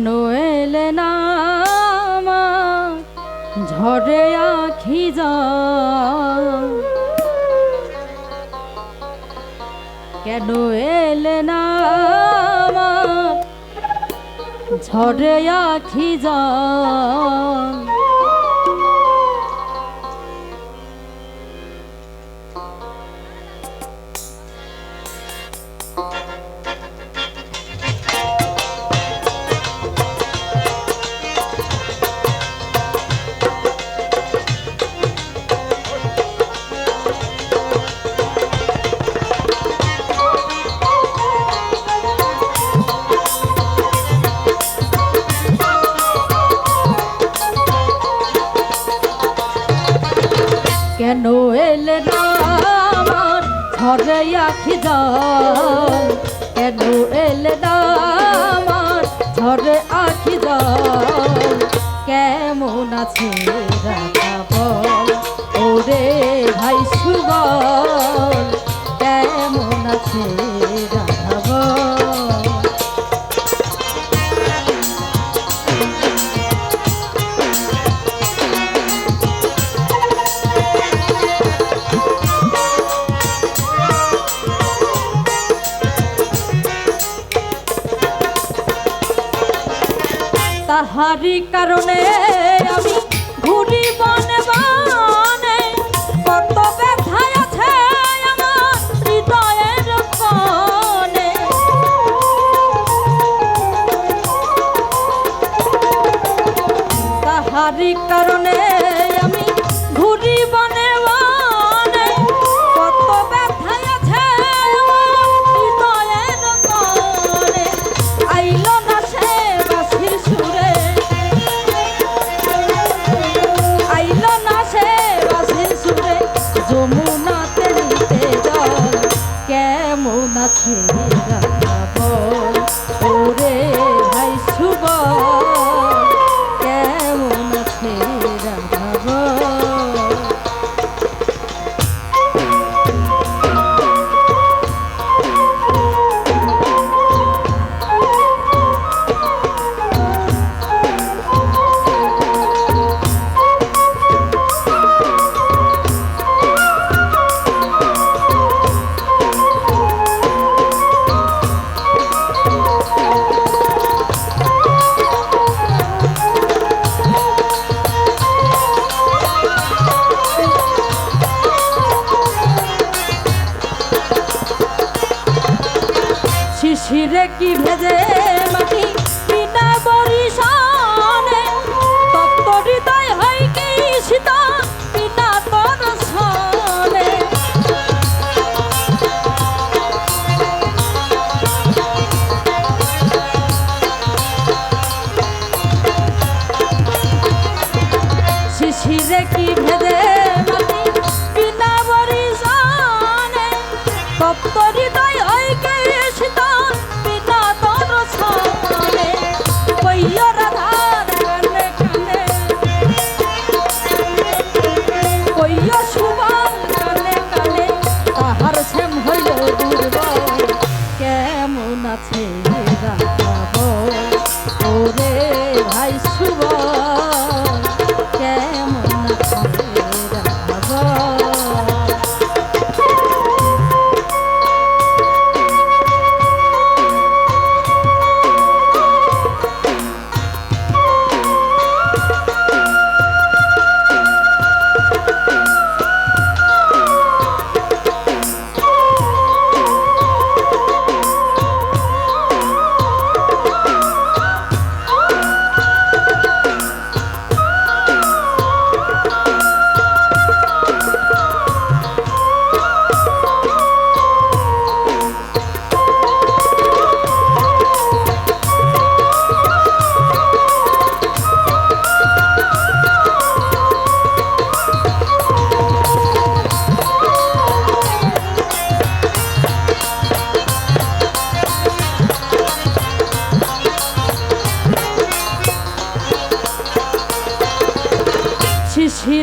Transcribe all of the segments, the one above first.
কেন এলে না ঝড়ে আখি যা কেন এলে না ঝড়ে আখি যা ঝড়ে আখি জল কেন এলে দামার ঘরে আখি জল। কেমন আছে রাখা বল? ওরে ভাই সুবল তাহারি কারণে আমি ঘুরি বনে বনে। কত ব্যথায় আছে আমার হৃদয়ের কোণে। তাহারি কারণে কেমন ভেজে মাটি বিনা বরিশানে তপ্ত হয় কি সীতা, বিনা তোর সনে শিশিরে কি ভেজে মাটি বিনা বরিশানে তপ্ত হৃদয় হয় কে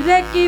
শিশিরে কি